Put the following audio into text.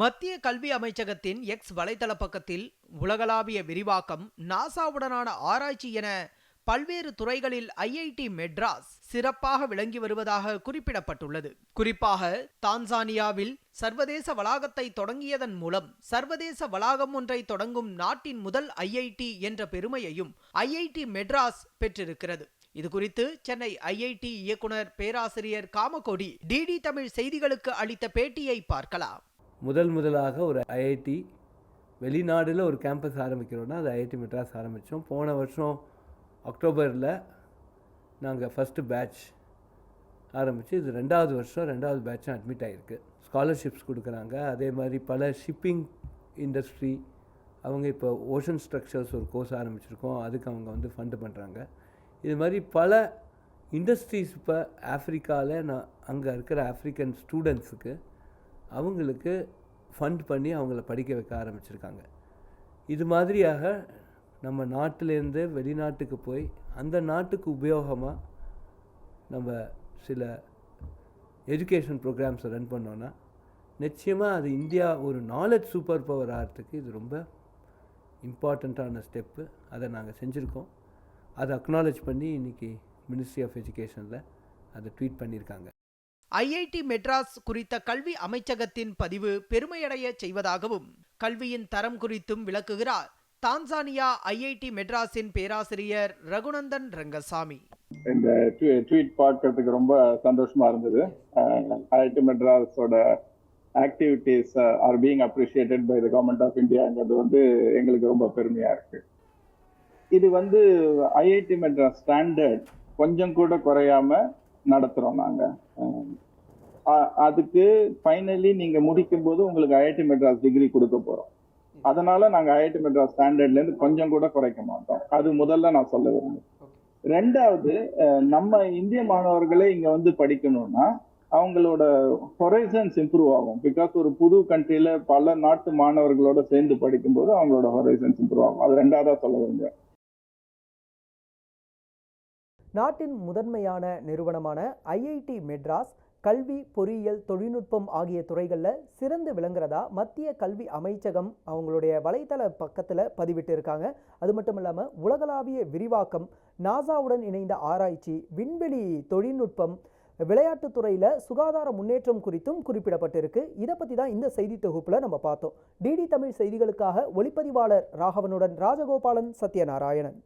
மத்திய கல்வி அமைச்சகத்தின் எக்ஸ் வலைதள பக்கத்தில் உலகளாவிய விரிவாக்கம் நாசாவுடனான ஆராய்ச்சி என பல்வேறு துறைகளில் ஐஐடி மெட்ராஸ் சிறப்பாக விளங்கி வருவதாக குறிப்பிடப்பட்டுள்ளது. குறிப்பாக தான்சானியாவில் சர்வதேச வளாகத்தை தொடங்கியதன் மூலம் சர்வதேச வளாகம் ஒன்றை தொடங்கும் நாட்டின் முதல் ஐஐடி என்ற பெருமையையும் ஐஐடி மெட்ராஸ் பெற்றிருக்கிறது. இது குறித்து சென்னை ஐஐடி இயக்குனர் பேராசிரியர் காமகோடி டிடி தமிழ் செய்திகளுக்கு அளித்த பேட்டியை பார்க்கலாம். முதல் முதலாக ஒரு ஐஐடி வெளிநாடில் ஒரு கேம்பஸ் ஆரம்பிக்கிறோன்னா அது ஐஐடி மெட்ராஸ் ஆரம்பித்தோம் போன வருஷம் அக்டோபரில் நாங்கள் ஃபஸ்ட்டு பேட்ச் ஆரம்பித்து இது ரெண்டாவது வருஷம் ரெண்டாவது பேட்சும் அட்மிட் ஆகிருக்கு ஸ்காலர்ஷிப்ஸ் கொடுக்குறாங்க. அதே மாதிரி பல ஷிப்பிங் இண்டஸ்ட்ரி அவங்க இப்போ ஓஷன் ஸ்ட்ரக்சர்ஸ் ஒரு கோர்ஸ் ஆரம்பிச்சிருக்கோம். அதுக்கு அவங்க வந்து ஃபண்டு பண்ணுறாங்க இது மாதிரி பல இண்டஸ்ட்ரீஸ் இப்போ ஆஃப்ரிக்காவில் நான் அங்கே இருக்கிற ஆஃப்ரிக்கன் ஸ்டூடெண்ட்ஸுக்கு அவங்களுக்கு ஃபண்ட் பண்ணி அவங்கள படிக்க வைக்க ஆரம்பிச்சிருக்காங்க. இது மாதிரியாக நம்ம நாட்டிலேருந்து வெளிநாட்டுக்கு போய் அந்த நாட்டுக்கு உபயோகமாக நம்ம சில எஜுகேஷன் ப்ரோக்ராம்ஸை ரன் பண்ணோன்னா நிச்சயமாக அது இந்தியா ஒரு நாலேஜ் சூப்பர் பவர் ஆகிறதுக்கு இது ரொம்ப இம்பார்ட்டண்ட்டான ஸ்டெப்பு அதை நாங்கள் செஞ்சுருக்கோம். அதை அக்னாலேஜ் பண்ணி இன்றைக்கி மினிஸ்ட்ரி ஆஃப் எஜுகேஷனில் அதை ட்வீட் பண்ணியிருக்காங்க. ஐஐடி மெட்ராஸ் குறித்த கல்வி அமைச்சகத்தின் பதிவு பெருமையடைய செய்வதாகவும் கல்வியின் தரம் குறித்தும் விளக்குகிறார் தான்சானியா ஐஐடி மெட்ராஸின் பேராசிரியர் ரகுநந்தன் ரங்கசாமி. இந்த ட்வீட் பார்க்கறதுக்கு ரொம்ப சந்தோஷமா இருந்தது. IIT மெட்ராஸோட activities are being appreciated by the government of இந்தியாங்கிறது வந்து எங்களுக்கு ரொம்ப பெருமையா இருக்கு. இது வந்து ஐஐடி மெட்ராஸ் ஸ்டாண்டர்ட் கொஞ்சம் கூட குறையாம நடத்துறோம் நாங்க. அதுக்கு ஃபைனலி நீங்க முடிக்கும் போது உங்களுக்கு ஐஐடி மெட்ராஸ் டிகிரி கொடுக்க போறோம். அதனால நாங்க ஐஐடி மெட்ராஸ் ஸ்டாண்டர்ட்ல இருந்து கொஞ்சம் கூட குறைக்க மாட்டோம். அது முதல்ல நான் சொல்ல விரும்புறேன். ரெண்டாவது நம்ம இந்திய மாணவர்களே இங்க வந்து படிக்கணும்னா அவங்களோட ஹொரைசன்ஸ் இம்ப்ரூவ் ஆகும். பிகாஸ் ஒரு புது கண்ட்ரில பல நாட்டு மாணவர்களோட சேர்ந்து படிக்கும்போது அவங்களோட ஹொரைசன்ஸ் இம்ப்ரூவ் ஆகும். அது ரெண்டாவதா சொல்ல விரும்புறேன். நாட்டின் முதன்மையான நிறுவனமான ஐஐடி மெட்ராஸ் கல்வி பொறியியல் தொழில்நுட்பம் ஆகிய துறைகளில் சிறந்து விளங்குறதா மத்திய கல்வி அமைச்சகம் அவங்களுடைய வலைத்தள பக்கத்தில் பதிவிட்டு இருக்காங்க அது மட்டும் இல்லாமல் உலகளாவிய விரிவாக்கம் நாசாவுடன் இணைந்த ஆராய்ச்சி விண்வெளி தொழில்நுட்பம் விளையாட்டுத் துறையில் சுகாதார முன்னேற்றம் குறித்தும் குறிப்பிடப்பட்டிருக்கு. இதை பற்றி தான் இந்த செய்தி தொகுப்பில் நம்ம பார்த்தோம். டிடி தமிழ் செய்திகளுக்காக ஒளிப்பதிவாளர் ராகவனுடன் ராஜகோபாலன் சத்யநாராயணன்.